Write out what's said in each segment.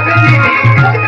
Thank you.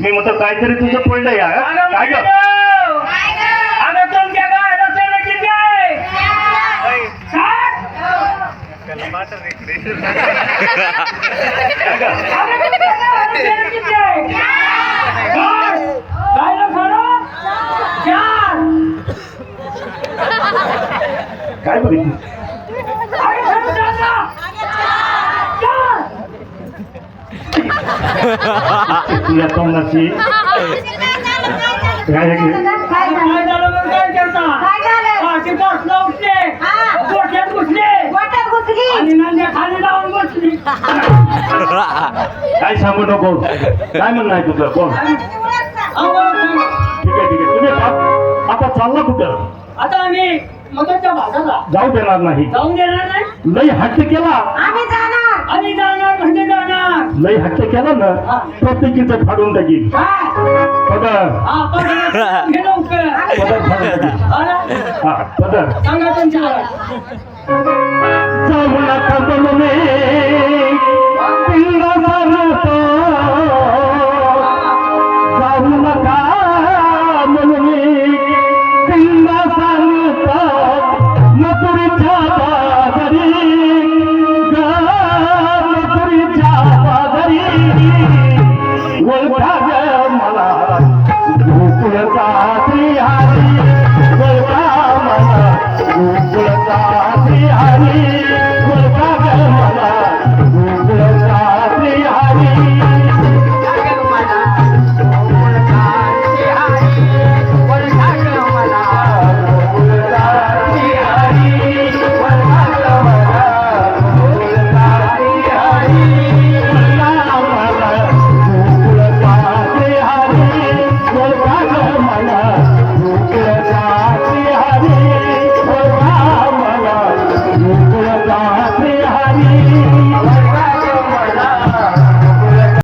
मी म्हणतो काहीतरी तुझं पडलं या अगं काय? काय ग? खाली जाऊन बसली. काय सांगू नको. काय म्हणणं आहे तुझं? कोण ठीक आहे ठीक आहे. तुम्ही आता चालला कुठं? आता आम्ही मगाच्या भागाला. जाऊ देणार नाही. जाऊन देणार नाही? लई हट्ट केला. आम्ही जाणार आणि जाणार म्हणजे जाणार लई हट्ट केला ना. प्रत्येकीचं फाडून टाकील काय? पदर हा, हे. पदर फाडून टाकील? हा पदर सांगा तुमच्या हरी गोकुलता हरी?